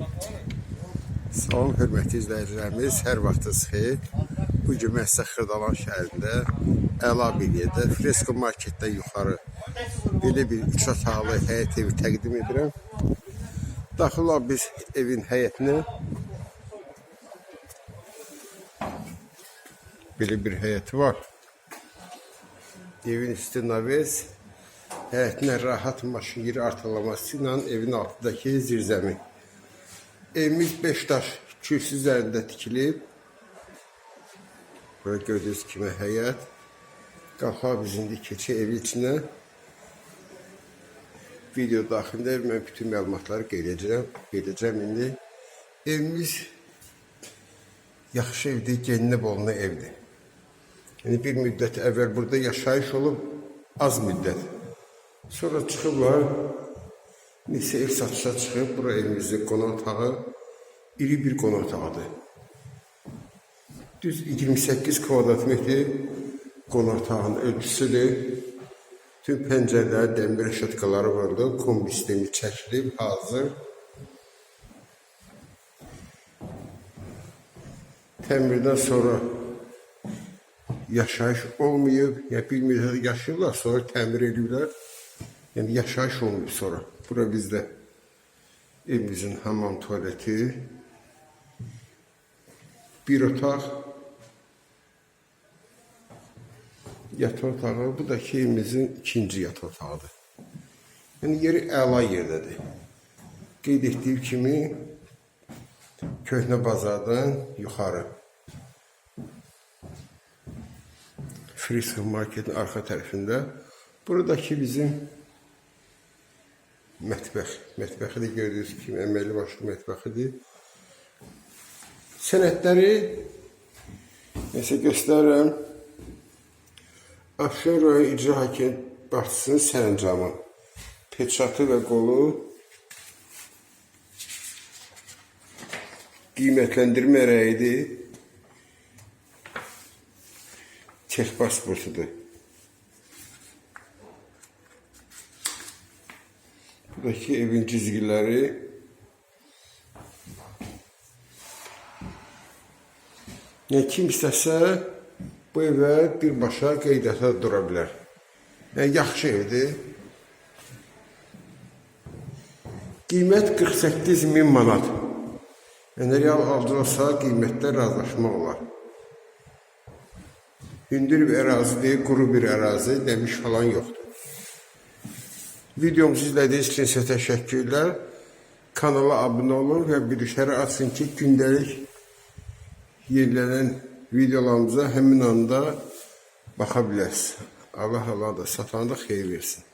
Salam hörmətli izləyicilərimiz, hər vaxtınız xeyir. Bu gün mən sizə Xırdalan şəhərində əla bir yerdə Fresko marketdən yuxarı belə bir üç otaqlı həyət evi təqdim edirəm. Daxil biz evin həyətinə. Belə bir həyəti var. Evin üstü naves, həyətinə rahat maşın yeri artırlaması ilə evin altındakı zirzəmi. Evimiz 5 daş kürsü üzərində tikilib. Burada gördüyünüz kimi həyət. Qalxaq biz indi keçək evin içinə. Video daxilində mən bütün məlumatları qeyd edəcəm. Qeyd edəcəm indi. Evimiz yaxşı evdir, geninib olunan evdir. Yəni bir müddət əvvəl burada yaşayış olub, az müddət. Sonra çıxıblar, neçə ev satışa çıxıb, bura evimizin qonaq otağı, iri bir qonaq otağıdır. Düz 28 kvadrat metr qonaq otağının ölçüsüdür. Tüm pəncərələr, dəmir rəşatkaları vardı, kombi sistemi çəkilib, hazır. Təmirdən sonra yaşayış olmayıb, ya müddət yaşayırlar, sonra təmir ediblər. Yəni yaşayış olmayıb sonra. Bura bizdə evimizin hamam tualeti, bir otaq, yataq otağı, bu da evimizin ikinci yataq otağıdır. Yəni yeri əla yerdədir. Qeyd etdiyim kimi köhnə bazardan yuxarı. Frisko marketin arxa tərəfində. Buradakı bizim mətbəx. Mətbəxidir gördüyünüz kimi əməlli başlı mətbəxidir. Sənədləri nəsə göstərirəm. Afşin rayon icra hakimi başçısının sərəncamı. Peçatı və qolu qiymətləndirmə rəyidir. Çek pasportudur. Buradaki evin çizgileri ne kim istəsə bu evə birbaşa qeydiyyata dura bilər. Yəni yaxşı evdir. Qiymət 48 min manat. Yəni real alınırsa qiymətdə razılaşma olar. Hündür bir ərazidir, quru bir ərazi, demiş falan yoxdur. Videomuzu izlədiyiniz üçün sizə təşəkkürlər. Kanala abunə olun və bilişləri açın ki, gündəlik yenilənən videolarımıza həmin anda baxa biləsiniz. Allah Allah da satanda xeyir versin.